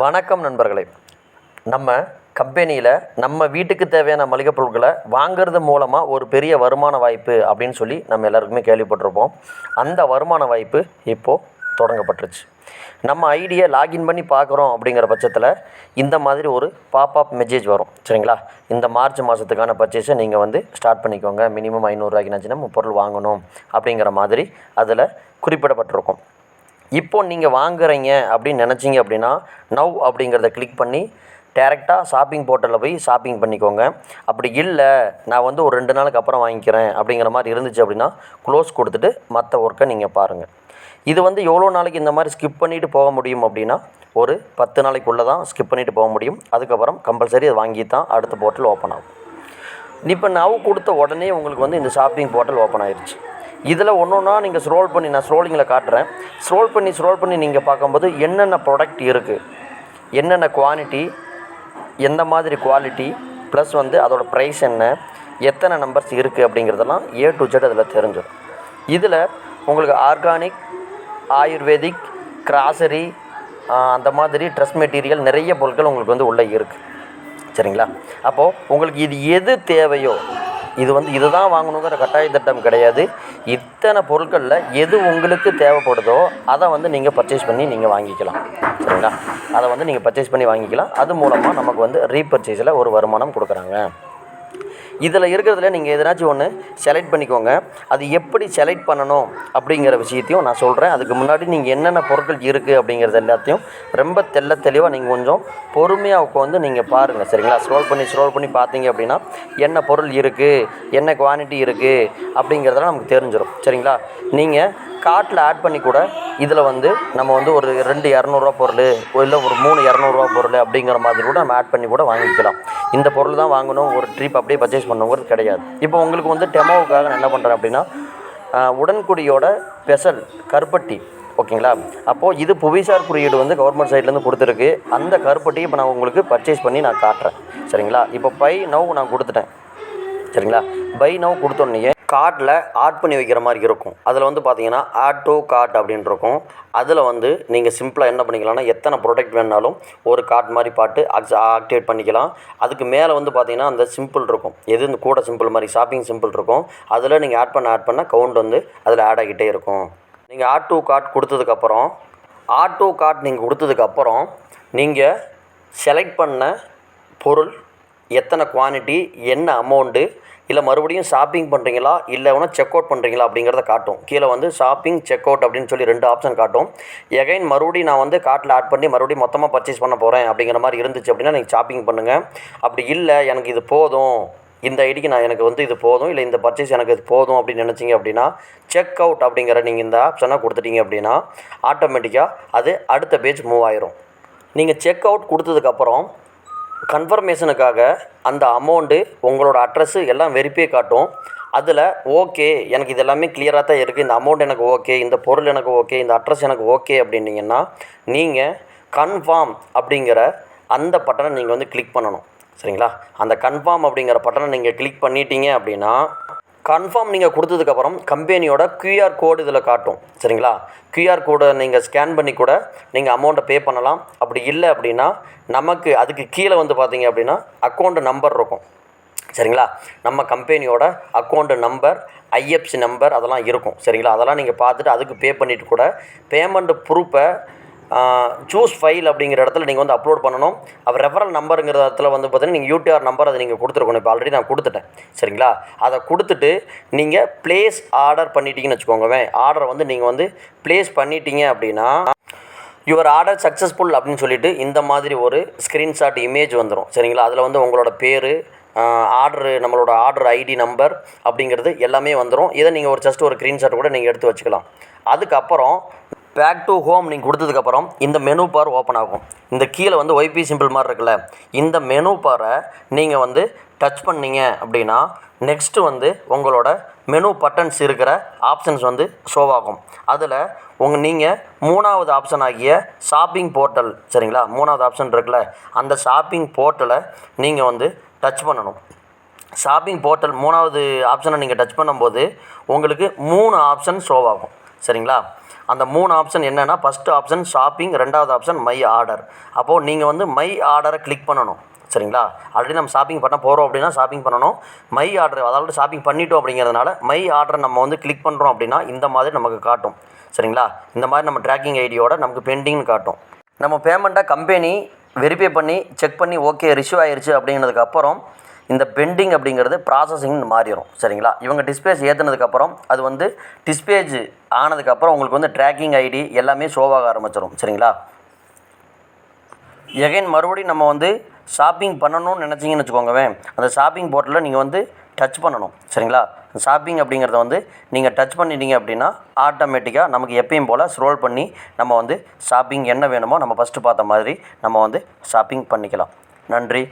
வணக்கம் நண்பர்களே. நம்ம கம்பெனியில் நம்ம வீட்டுக்கு தேவையான மளிகை பொருட்களை வாங்குறது மூலமாக ஒரு பெரிய வருமான வாய்ப்பு அப்படின்னு சொல்லி நம்ம எல்லாருக்குமே கேள்விப்பட்டிருப்போம். அந்த வருமான வாய்ப்பு இப்போது தொடங்கப்பட்டுருச்சு. நம்ம ஐடியை லாகின் பண்ணி பார்க்குறோம் அப்படிங்கிற பட்சத்தில் இந்த மாதிரி ஒரு பாப்அப் மெசேஜ் வரும். சரிங்களா? இந்த மார்ச் மாதத்துக்கான பர்ச்சேஸை நீங்கள் வந்து ஸ்டார்ட் பண்ணிக்கோங்க. மினிமம் ஐநூறுரூவாய்க்குனாச்சுன்னா நம்ம பொருள் வாங்கணும் அப்படிங்கிற மாதிரி அதில் குறிப்பிடப்பட்டிருக்கும். இப்போ நீங்கள் வாங்குறீங்க அப்படின்னு நினச்சிங்க அப்படின்னா நவ் அப்படிங்கிறத கிளிக் பண்ணி டேரெக்டாக ஷாப்பிங் போர்ட்டலில் போய் ஷாப்பிங் பண்ணிக்கோங்க. அப்படி இல்லை நான் வந்து ஒரு ரெண்டு நாளுக்கு அப்புறம் வாங்கிக்கிறேன் அப்படிங்கிற மாதிரி இருந்துச்சு அப்படின்னா க்ளோஸ் கொடுத்துட்டு மற்ற ஒர்க்கை நீங்கள் பாருங்கள் இது வந்து எவ்வளோ நாளைக்கு இந்த மாதிரி ஸ்கிப் பண்ணிவிட்டு போக முடியும் அப்படின்னா ஒரு பத்து நாளைக்குள்ளே தான் ஸ்கிப் பண்ணிவிட்டு போக முடியும். அதுக்கப்புறம் கம்பல்சரி அதை வாங்கி தான் அடுத்த போர்ட்டல் ஓப்பன் ஆகும். இப்போ நவ் கொடுத்த உடனே உங்களுக்கு வந்து இந்த ஷாப்பிங் போர்ட்டல் ஓப்பன் ஆயிடுச்சு இதில் ஒன்று ஒன்றா நீங்கள் ஸ்க்ரோல் பண்ணி நான் ஸ்க்ரோலிங்கில் காட்டுறேன். ஸ்க்ரோல் பண்ணி ஸ்க்ரோல் பண்ணி நீங்கள் பார்க்கும்போது என்னென்ன ப்ராடக்ட் இருக்குது என்னென்ன குவான்டிட்டி எந்த மாதிரி குவாலிட்டி ப்ளஸ் வந்து அதோடய ப்ரைஸ் என்ன? எத்தனை நம்பர்ஸ் இருக்குது அப்படிங்கிறதெல்லாம் ஏ டு ஜெட் அதில் தெரிஞ்சிடும். இதில் உங்களுக்கு ஆர்கானிக் ஆயுர்வேதிக் கிராசரி அந்த மாதிரி ட்ரெஸ் மெட்டீரியல் நிறைய பொருட்கள் உங்களுக்கு வந்து உள்ளே இருக்குது சரிங்களா? அப்போது உங்களுக்கு இது எது தேவையோ இது வந்து இதுதான் வாங்கணுங்கிற கட்டாய திட்டம் கிடையாது. இத்தனை பொருட்களில் எது உங்களுக்கு தேவைப்படுதோ அதை வந்து நீங்கள் பர்ச்சேஸ் பண்ணி நீங்கள் வாங்கிக்கலாம். சரிங்களா? அதை வந்து நீங்கள் பர்ச்சேஸ் பண்ணி வாங்கிக்கலாம். அது மூலமாக நமக்கு வந்து ரீபர்ச்சேஸில் ஒரு வருமானம் கொடுக்குறாங்க. இதில் இருக்கிறதுல நீங்கள் எதனாச்சும் ஒன்று செலக்ட் பண்ணிக்கோங்க. அது எப்படி செலக்ட் பண்ணணும் அப்படிங்கிற விஷயத்தையும் நான் சொல்கிறேன் அதுக்கு முன்னாடி நீங்கள் என்னென்ன பொருட்கள் இருக்குது அப்படிங்கிறது எல்லாத்தையும் ரொம்ப தெள்ள தெளிவாக நீங்கள் கொஞ்சம் பொறுமையாக உட்காந்து நீங்கள் பாருங்கள் சரிங்களா? ஸ்க்ரோல் பண்ணி ஸ்க்ரோல் பண்ணி பார்த்தீங்க அப்படின்னா என்ன பொருள் இருக்குது என்ன குவான்டிட்டி இருக்குது அப்படிங்கிறதெல்லாம் நமக்கு தெரிஞ்சிடும் சரிங்களா? நீங்கள் கார்ட்டில் ஆட் பண்ணி கூட இதில் வந்து நம்ம வந்து ஒரு ரெண்டு இரநூறுவா பொருள் இல்லை ஒரு மூணு இரநூறுவா பொருள் அப்படிங்கிற மாதிரி கூட நம்ம ஆட் பண்ணி கூட வாங்கிக்கலாம். இந்த பொருள் தான் வாங்கணும் ஒரு ட்ரிப் அப்படியே பர்ச்சேஸ் பண்ணுங்கிறது கிடையாது. இப்போ உங்களுக்கு வந்து டெமோவுக்காக நான் என்ன பண்ணுறேன் அப்படின்னா உடன்குடியோட ஸ்பெஷல் கருப்பட்டி ஓகேங்களா? அப்போது இது புவிசார் குறியீடு வந்து கவர்மெண்ட் சைட்லேருந்து கொடுத்துருக்கு. அந்த கருப்பட்டியை இப்போ நான் உங்களுக்கு பர்ச்சேஸ் பண்ணி நான் காட்டுறேன். சரிங்களா? இப்போ பை நவ் நான் கொடுத்துட்டேன். சரிங்களா? பை நவ் கொடுத்தோன்னே கார்ட்டில் ஆட் பண்ணி வைக்கிற மாதிரி இருக்கும். அதில் வந்து பார்த்தீங்கன்னா ஆட் டு கார்ட் அப்படின்னு இருக்கும். அதில் வந்து நீங்கள் சிம்பிளாக என்ன பண்ணிக்கலாம்னா எத்தனை ப்ராடக்ட் வேணாலும் ஒரு கார்ட் மாதிரி பாட்டு ஆக்டிவேட் பண்ணிக்கலாம். அதுக்கு மேலே வந்து பார்த்தீங்கன்னா அந்த சிம்பிள் இருக்கும். எது இந்த கூட சிம்பிள் மாதிரி ஷாப்பிங் சிம்பிள் இருக்கும். அதில் நீங்கள் ஆட் பண்ண ஆட் பண்ண கவுண்ட் வந்து அதில் ஆட் ஆகிட்டே இருக்கும். நீங்கள் ஆட் டு கார்ட் கொடுத்ததுக்கப்புறம் ஆட் டு கார்ட் நீங்கள் கொடுத்ததுக்கப்புறம் நீங்கள் செலக்ட் பண்ண பொருள் எத்தனை குவான்டிட்டி என்ன அமௌண்ட்டு இல்லை மறுபடியும் ஷாப்பிங் பண்ணுறீங்களா இல்லை வேணால் செக் அவுட் பண்ணுறீங்களா அப்படிங்கிறத காட்டும். கீழே வந்து ஷாப்பிங் செக் அவுட் அப்படின்னு சொல்லி ரெண்டு ஆப்ஷன் காட்டும். எகைன் மறுபடியும் நான் வந்து கார்ட்டில் ஆட் பண்ணி மறுபடியும் மொத்தமாக பர்ச்சேஸ் பண்ண போகிறேன் அப்படிங்கிற மாதிரி இருந்துச்சு அப்படின்னா நீங்கள் ஷாப்பிங் பண்ணுங்கள் அப்படி இல்லை எனக்கு இது போதும். இந்த ஐடிக்கு நான் எனக்கு வந்து இது போதும். இல்லை இந்த பர்ச்சேஸ் எனக்கு இது போதும் அப்படின்னு நினச்சிங்க அப்படின்னா செக் அவுட் அப்படிங்கிற நீங்கள் இந்த ஆப்ஷனை கொடுத்துட்டீங்க அப்படின்னா ஆட்டோமேட்டிக்காக அது அடுத்த பேஜ் மூவ் ஆயிரும். நீங்கள் செக் அவுட் கொடுத்ததுக்கப்புறம் கன்ஃபர்மேஷனுக்காக அந்த அமௌண்ட்டு உங்களோட அட்ரஸு எல்லாம் வெரிஃபை காட்டும். அதில் ஓகே எனக்கு இது எல்லாமே கிளியராக தான் இருக்குது இந்த அமௌண்ட் எனக்கு ஓகே இந்த பொருள் எனக்கு ஓகே இந்த அட்ரஸ் எனக்கு ஓகே அப்படின்னீங்கன்னா நீங்கள் கன்ஃபார்ம் அப்படிங்கிற அந்த பட்டனை நீங்கள் வந்து கிளிக் பண்ணணும். சரிங்களா? அந்த கன்ஃபார்ம் அப்படிங்கிற பட்டனை நீங்கள் கிளிக் பண்ணிட்டீங்க அப்படின்னா கன்ஃபார்ம் நீங்கள் கொடுத்ததுக்கப்புறம் கம்பெனியோட க்யூஆர் கோடு இதில் காட்டும். சரிங்களா? க்யூஆர் கோடை நீங்கள் ஸ்கேன் பண்ணி கூட நீங்கள் அமௌண்ட்டை பே பண்ணலாம். அப்படி இல்லை அப்படின்னா நமக்கு அதுக்கு கீழே வந்து பார்த்தீங்க அப்படின்னா அக்கௌண்ட் நம்பர் இருக்கும். சரிங்களா? நம்ம கம்பெனியோட அக்கௌண்ட் நம்பர் ஐஎஃப்சி நம்பர் அதெல்லாம் இருக்கும். சரிங்களா? அதெல்லாம் நீங்கள் பார்த்துட்டு அதுக்கு பே பண்ணிவிட்டு கூட பேமெண்ட் ப்ரூஃபை சூஸ் ஃபைல் அப்படிங்கிற இடத்துல நீங்கள் வந்து அப்லோட் பண்ணணும். அப்புறம் ரெஃபரல் நம்பருங்கிற இடத்துல வந்து பார்த்தீங்கன்னா நீங்கள் யூடிஆர் நம்பர் அதை நீங்கள் கொடுத்துருக்கணும். இப்போ ஆல்ரெடி நான் கொடுத்துட்டேன். சரிங்களா? அதை கொடுத்துட்டு நீங்கள் ப்ளேஸ் ஆர்டர் பண்ணிட்டீங்கன்னு வச்சுக்கோங்க ஆர்டரை வந்து நீங்கள் வந்து ப்ளேஸ் பண்ணிட்டீங்க அப்படின்னா யுவர் ஆர்டர் சக்ஸஸ்ஃபுல் அப்படின்னு சொல்லிட்டு இந்த மாதிரி ஒரு ஸ்க்ரீன்ஷாட் இமேஜ் வந்துடும் சரிங்களா? அதில் வந்து உங்களோட பேர் ஆர்டரு நம்மளோட ஆர்டர் ஐடி நம்பர் அப்படிங்கிறது எல்லாமே வந்துடும் இதை நீங்கள் ஒரு ஜஸ்ட் ஒரு ஸ்க்ரீன்ஷாட் கூட நீங்கள் எடுத்து வச்சுக்கலாம். அதுக்கப்புறம் பேக் டு ஹோம் நீங்கள் கொடுத்ததுக்கப்புறம் இந்த மெனு பார் ஓப்பன் ஆகும். இந்த கீழே வந்து ஒய்பி சிம்பிள் மாதிரி இருக்குல்ல இந்த மெனு பாரை நீங்கள் வந்து டச் பண்ணீங்க அப்படின்னா நெக்ஸ்ட்டு வந்து உங்களோட மெனு பட்டன்ஸ் இருக்கிற ஆப்ஷன்ஸ் வந்து ஷோவாகும் ஆகும். அதில் உங்கள் நீங்கள் மூணாவது ஆப்ஷன் ஆகிய ஷாப்பிங் போர்ட்டல் சரிங்களா? மூணாவது ஆப்ஷன் இருக்குல்ல அந்த ஷாப்பிங் போர்ட்டலை நீங்கள் வந்து டச் பண்ணணும். ஷாப்பிங் போர்ட்டல் மூணாவது ஆப்ஷனை நீங்கள் டச் பண்ணும்போது உங்களுக்கு மூணு ஆப்ஷன் ஷோவாகும் ஆகும். சரிங்களா? அந்த மூணு ஆப்ஷன் என்னென்னா ஃபஸ்ட்டு ஆப்ஷன் ஷாப்பிங் ரெண்டாவது ஆப்ஷன் மை ஆர்டர் அப்போது நீங்கள் வந்து மை ஆர்டரை கிளிக் பண்ணணும். சரிங்களா? ஆல்ரெடி நம்ம ஷாப்பிங் பண்ண போகிறோம் அப்படின்னா ஷாப்பிங் பண்ணணும். மை ஆர்டர் அதாவது ஷாப்பிங் பண்ணிட்டோம் அப்படிங்கிறதுனால மை ஆர்டர் நம்ம வந்து கிளிக் பண்ணுறோம் அப்படின்னா இந்த மாதிரி நமக்கு காட்டும். சரிங்களா? இந்த மாதிரி நம்ம ட்ராக்கிங் ஐடியோட நமக்கு பெண்டிங்னு காட்டும். நம்ம பேமெண்ட்டை கம்பெனி வெரிஃபை பண்ணி செக் பண்ணி ஓகே ரிஷ்யூ ஆயிருச்சு அப்படிங்கிறதுக்கப்புறம் இந்த பெண்டிங் அப்படிங்கிறது ப்ராசஸிங்னு மாறிடும் சரிங்களா? இவங்க டிஸ்பேஜ் ஏற்றுனதுக்கப்புறம் அது வந்து டிஸ்பேஜ் ஆனதுக்கப்புறம் உங்களுக்கு வந்து ட்ராக்கிங் ஐடி எல்லாமே ஷோவாக ஆரம்பிச்சிடும் சரிங்களா? எகைன் மறுபடியும் நம்ம வந்து ஷாப்பிங் பண்ணணும்னு நினச்சிங்கன்னு வச்சுக்கோங்கவேன் அந்த ஷாப்பிங் போர்ட்டலில் நீங்கள் வந்து டச் பண்ணணும். சரிங்களா? ஷாப்பிங் அப்படிங்கிறத வந்து நீங்கள் டச் பண்ணிட்டீங்க அப்படின்னா ஆட்டோமேட்டிக்காக நமக்கு எப்பயும் போல் ஸ்க்ரோல் பண்ணி நம்ம வந்து ஷாப்பிங் என்ன வேணுமோ நம்ம ஃபஸ்ட்டு பார்த்த மாதிரி நம்ம வந்து ஷாப்பிங் பண்ணிக்கலாம். நன்றி.